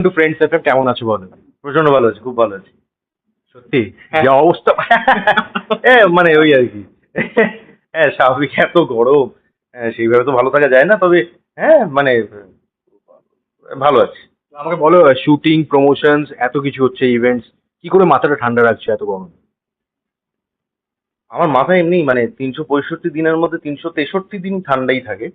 কিন্তু friends FM কেমন আছো বলো? প্রচণ্ড ভালো আছে খুব ভালো আছে। সত্যি? হ্যাঁ। যে অবস্থা এ মানে ওই আর কি। হ্যাঁ স্বাভাবিক এত গরম। হ্যাঁ, সেইভাবে তো ভালো থাকা যায় না তবে হ্যাঁ মানে ভালো আছে। আমাকে বলো শুটিং প্রমোশনস এত কিছু হচ্ছে ইভেন্টস কি করে মাথাটা ঠান্ডা রাখছে এত গরম? আমার মাথায় এমনি মানে তিনশো পঁয়ষট্টি দিনের মধ্যে তিনশো তেষট্টি দিন ঠান্ডাই থাকে।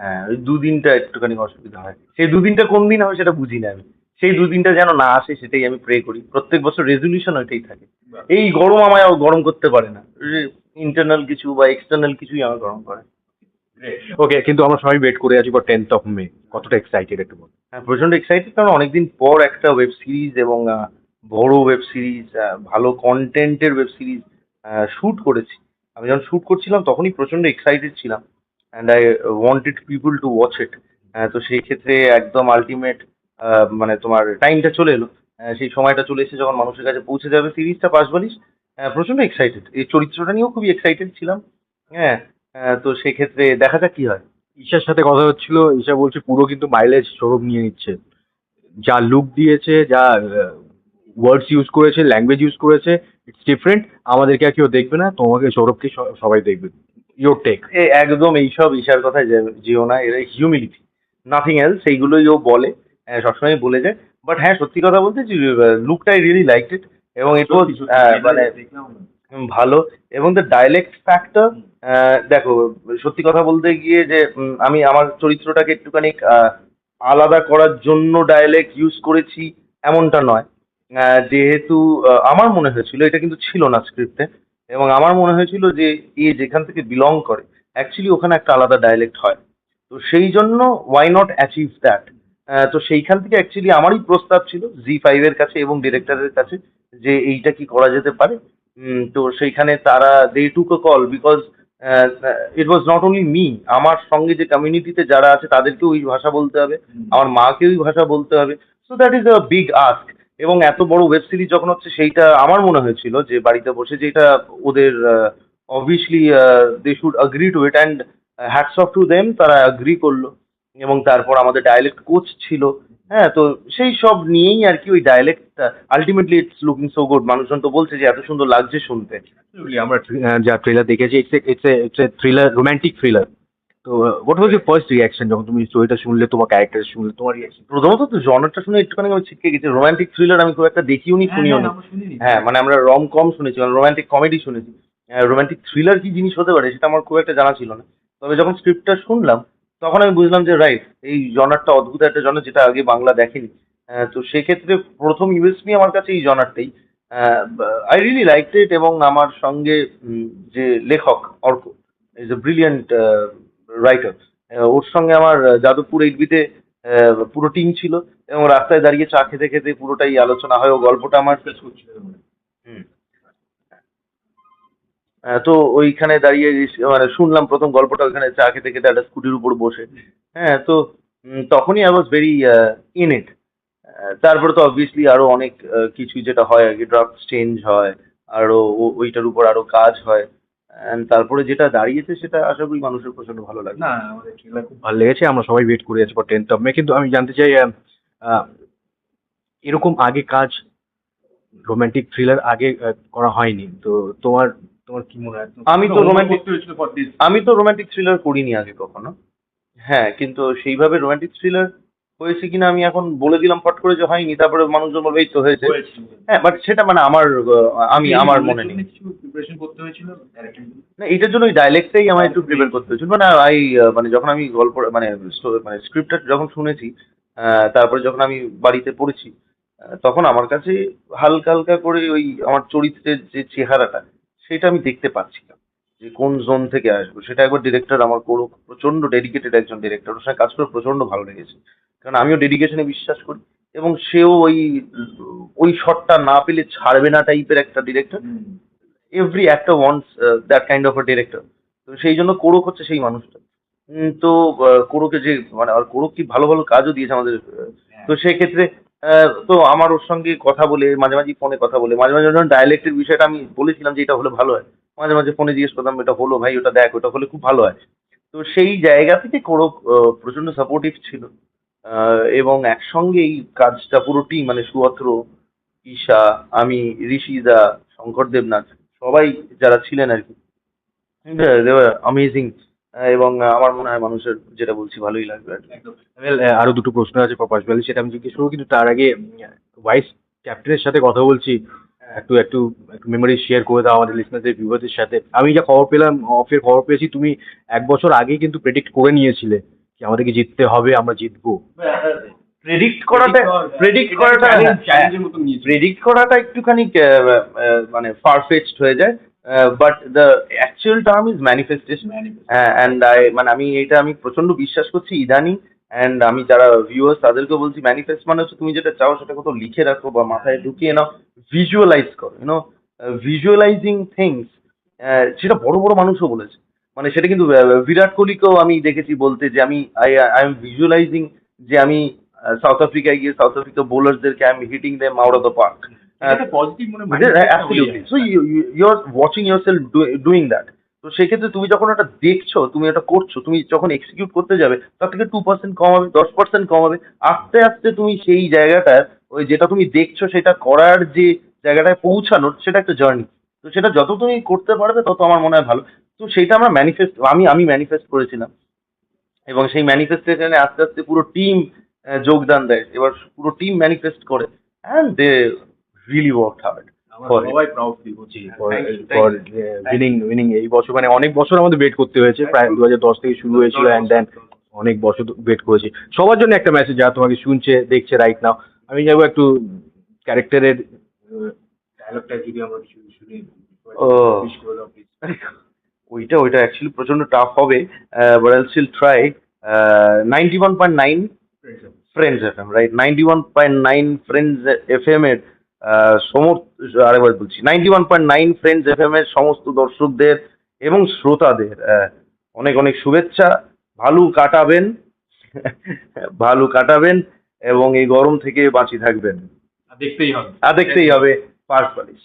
হ্যাঁ ওই দুদিনটা একটুখানি অসুবিধা হয়। সেই দুদিনটা কোন দিন হবে সেটা বুঝি না আমি। সেই দুদিনটা যেন না আসে সেটাই আমি প্রে করি। প্রত্যেক বছর রেজলিউশন ওইটাই থাকে। এই গরম আমায় আর গরম করতে পারে না। ইন্টারনাল কিছু বা এক্সটার্নাল কিছুই আমার গরম করে। ওকে কিন্তু আমরা সবাই ওয়েট করে আছি ফর টেন্থ অফ মে কতটা এক্সাইটেড একটু বলো। হ্যাঁ প্রচণ্ড এক্সাইটেড কারণ অনেকদিন পর একটা ওয়েব সিরিজ এবং বড় ওয়েব সিরিজ ভালো কন্টেন্টের ওয়েব সিরিজ শুট করেছি। আমি যখন শুট করছিলাম তখনই প্রচণ্ড এক্সাইটেড ছিলাম। And I wanted people to watch it তো সেই ক্ষেত্রে একদম আলটিমেট মানে তোমার টাইমটা চলে এলো। সেই সময়টা চলে এসে যখন মানুষের কাছে পৌঁছে যাবে সিরিজটা বলিস প্রচণ্ড এক্সাইটেড এই চরিত্রটা নিয়েও খুবই এক্সাইটেড ছিলাম। হ্যাঁ তো সেক্ষেত্রে দেখা যাক কি হয়। ঈশার সাথে কথা হচ্ছিল ঈশা বলছে পুরো কিন্তু মাইলেজ সৌরভ নিয়ে নিচ্ছে। যা লুক দিয়েছে যা ওয়ার্ডস ইউজ করেছে ল্যাঙ্গুয়েজ ইউজ করেছে ইটস ডিফারেন্ট আমাদেরকে আর কেউ দেখবে না তোমাকে সৌরভকে সবাই দেখবে। ইয়োর টেক একদম এইসব ঈশার কথায় যে- যেও না এরা হিউমিলিটি নাথিং এলস সেইগুলোই ও বলে। সবসময় বলে যায়। বাট হ্যাঁ সত্যি কথা বলতে লুকটা আই রিয়েলি লাইক ইট এবং ইট ওয়াজ মানে ভালো। এবং দ্য ডায়ালেক্ট ফ্যাক্টর দেখো সত্যি কথা বলতে গিয়ে যে আমি আমার চরিত্রটাকে একটুখানি আলাদা করার জন্য ডায়ালেক্ট ইউজ করেছি এমনটা নয়। যেহেতু আমার মনে হয়েছিল এটা কিন্তু ছিল না স্ক্রিপ্টে এবং আমার মনে হয়েছিল যে এ যেখান থেকে বিলং করে অ্যাকচুয়ালি ওখানে একটা আলাদা ডায়ালেক্ট হয়। তো সেই জন্য ওয়াই নট অ্যাচিভ দ্যাট তো সেইখান থেকে অ্যাকচুয়ালি আমারই প্রস্তাব ছিল জি ফাইভ এর কাছে এবং ডিরেক্টরের কাছে যে এইটা কি করা যেতে পারে। তো সেইখানে তারা they took a call because it was not only me আমার সঙ্গে যে কমিউনিটিতে যারা আছে তাদেরকেও ওই ভাষা বলতে হবে, আমার মাকে ওই ভাষা বলতে হবে। So that is a big ask এবং এত বড় ওয়েব সিরিজ যখন হচ্ছে সেইটা আমার মনে হয়েছিল যে বাড়িতে বসে যেটা ওদের obviously they should agree to it and hats off to them তারা অ্যাগ্রি করল। এবং তারপর আমাদের ডায়ালেক্ট কোচ ছিল। হ্যাঁ তো সেই সব নিয়েই আর কি ওই ডায়ালেক্টটা ultimately it's looking so good মানুষজন তো বলছে যে এত সুন্দর লাগছে শুনতে। আমরা যা ট্রেলার দেখেছি it's it's it's a thriller romantic thriller তো what was your first reaction যখন তুমি স্টোরিটা শুনলে তোমার ক্যারেক্টার শুনলে তোমার রিয়াকশন প্রথমত তো জনারটা শুনে একটুখানি আমি ছিটকে গেছি। রোমান্টিক থ্রিলার আমি খুব একটা দেখিও নি শুনিও নি। হ্যাঁ মানে আমরা রম কম শুনেছি মানে রোমান্টিক কমেডি শুনেছি। রোমান্টিক থ্রিলার কি জিনিস হতে পারে সেটা আমার খুব একটা জানা ছিল না। তবে যখন স্ক্রিপ্টটা শুনলাম তখন আমি বুঝলাম যে রাইট এই জনারটা অদ্ভুত একটা জনার যেটা আগে বাংলা দেখেনি তো সেক্ষেত্রে প্রথম ইউএসপি আমার কাছে এই জনারটাই আই রিয়েলি লাইক ইট এবং আমার সঙ্গে যে লেখক, Arko is a brilliant writer ওর সঙ্গে আমার যাদবপুর এইটবিতে পুরো টিম ছিল এবং রাস্তায় দাঁড়িয়ে চা খেতে খেতে পুরোটাই আলোচনা হয় ও গল্পটা আমার হুম। তো ওইখানে দাঁড়িয়ে মানে শুনলাম প্রথম গল্পটা ওইখানে চা খেতে খেতে একটা স্কুটির উপর বসে। হ্যাঁ তো তখনই I was very in it তারপরে তো অবভিয়াসলি আরও অনেক কিছু যেটা হয় আর ড্রাফট চেঞ্জ হয়, আরও ওইটার উপর আরও কাজ হয়। তারপরে যেটা দাঁড়িয়েছে সেটা আশা করি মানুষের প্রচণ্ড ভালো লাগে না, আমাদের ট্রেলার খুব ভালো লেগেছে, আমরা সবাই ওয়েট করে আছি ফর টেন্থ অফ মে কিন্তু আমি জানতে চাই এরকম আগে কাজ রোমান্টিক থ্রিলার আগে করা হয়নি। তো তোমার তোমার কি মনে হয়? আমি তো romantic- আমি তো রোমান্টিক থ্রিলার করিনি আগে কখনো। হ্যাঁ কিন্তু সেইভাবে রোমান্টিক থ্রিলার হয়েছে কিনা আমি এখন বলে দিলাম ফট করে যে হয়নি তারপরে মানুষজন বলবে এই তো হয়েছে। হ্যাঁ বাট সেটা মানে আমার আমি আমার মনে নেই। না এটার জন্য ওই ডাইলেক্টটাই আমার একটু প্রিপেয়ার করতে হয়েছিল। মানে আই মানে যখন আমি গল্প মানে মানে স্ক্রিপ্টটা যখন শুনেছি তারপরে যখন আমি বাড়িতে পড়েছি তখন আমার কাছে হালকা হালকা করে ওই আমার চরিত্রের যে চেহারাটা সেটা আমি দেখতে পাচ্ছিলাম যে কোন জোন থেকে আসব। সেটা একবার ডিরেক্টর আমার করো প্রচণ্ড ডেডিকেটেড একজন ডিরেক্টর ওর সঙ্গে কাজ করে প্রচণ্ড ভালো লেগেছে। কারণ আমিও ডেডিকেশনে বিশ্বাস করি এবং সেও ওই ওই শটটা না পেলে ছাড়বে না টাইপের একটা director every actor wants that kind of a director তো সেই জন্য কোরক হচ্ছে সেই মানুষটা। তো কোরকে যে মানে আর কোরক কি ভালো ভালো কাজও দিয়েছে আমাদের তো সেক্ষেত্রে তো আমার ওর সঙ্গে কথা বলে মাঝে মাঝে ফোনে কথা বলে মাঝে মাঝে ডায়ালেক্টের বিষয়টা আমি বলেছিলাম যে এটা হলে ভালো হয়। মাঝে মাঝে ফোনে জিজ্ঞেস করতাম এটা হলো ভাই ওটা দেখ ওটা হলে খুব ভালো হয়। তো সেই জায়গা থেকে আহ, প্রচণ্ড সাপোর্টিভ ছিল। এবং একসঙ্গে এই কাজটা পুরো টিম মানে সুঅত্র ঈশা আমি ঋষিদা শঙ্কর দেবনাথ সবাই যারা ছিলেন আর কি অ্যামেজিং এবং আমার মনে হয় মানুষের যেটা বলছি ভালোই লাগবে আর দুটো প্রশ্ন আছে প্রকাশ ভ্যালি সেটা আমি জিজ্ঞেস করব কিন্তু তার আগে ভাইস ক্যাপ্টেনের সাথে কথা বলছি। একটু একটু একটু মেমোরি শেয়ার করে দাও আমাদের লিসনারদের ভিউয়ারদের সাথে। আমি যা খবর পেলাম অফের খবর পেয়েছি তুমি এক বছর আগেই কিন্তু প্রেডিক্ট করে নিয়েছিলে কি আমাদেরকে জিততে হবে আমরা জিতবো। প্রেডিক্ট করাটা প্রেডিক্ট করাটা প্রেডিক্ট করাটা একটুখানি মানে ফারফেচড হয়ে যায়। But the actual term is manifestation and I মানে আমি এটা আমি প্রচণ্ড বিশ্বাস করছি ইদানিং অ্যান্ড আমি যারা ভিউয়ার্স তাদেরকে বলছি ম্যানিফেস্ট মানে হচ্ছে তুমি যেটা চাও সেটা কোথাও লিখে রাখো বা মাথায় ঢুকিয়ে নাও ভিজুয়ালাইজ করো ইউনো ভিজুয়ালাইজিং থিংস সেটা বড় বড় মানুষও বলেছে। মানে সেটা কিন্তু বিরাট কোহলিকেও আমি দেখেছি বলতে যে আমি আই আই এম ভিজুয়ালাইজিং যে আমি সাউথ আফ্রিকায় গিয়ে South Africa বোলারসদেরকে I am hitting them out of the park R watching yourself doing that তো সেক্ষেত্রে তুমি যখন ওটা দেখছ তুমি এটা করছ তুমি যখন এক্সিকিউট করতে যাবে তার থেকে টু পার্সেন্ট কম হবে দশ পার্সেন্ট কম হবে। আস্তে আস্তে তুমি সেই জায়গাটার ওই যেটা তুমি দেখছ সেটা করার যে জায়গাটায় পৌঁছানোর সেটা একটা জার্নি তো সেটা যত তুমি করতে পারবে তত আমার মনে হয় ভালো। তো সেটা আমরা ম্যানিফেস্ট আমি আমি ম্যানিফেস্ট করেছিলাম। এবং সেই ম্যানিফেস্টেশনে আস্তে আস্তে পুরো টিম যোগদান দেয়। এবার পুরো টিম ম্যানিফেস্ট করে। অ্যান্ড দে For উইনিং এই বছর মানে অনেক বছর আমাদের ওয়েট করতে হয়েছে প্রায় দু হাজার দশ থেকে শুরু হয়েছিল অ্যান্ড দেন অনেক বছর ওয়েট করেছি। সবার জন্য একটা মেসেজ যারা তোমাকে শুনছে দেখছে রাইট নাও আমি যাব একটু ক্যারেক্টারের ডায়লগটা যদি আমরা শুনি. ওইটা ওইটা অ্যাকচুয়ালি প্রচণ্ড টাফ হবে but I still try ninety one point nine friends F M right ninety one point nine friends F M এর সমস্ত আরেকবার বলছি ninety one point nine friends F M এর সমস্ত দর্শকদের এবং শ্রোতাদের অনেক অনেক শুভেচ্ছা। ভালো কাটাবেন ভালো কাটাবেন এবং এই গরম থেকে বাঁচিয়ে থাকবেন। দেখতেই হবে। আর দেখতেই হবে পার্স পালিশ।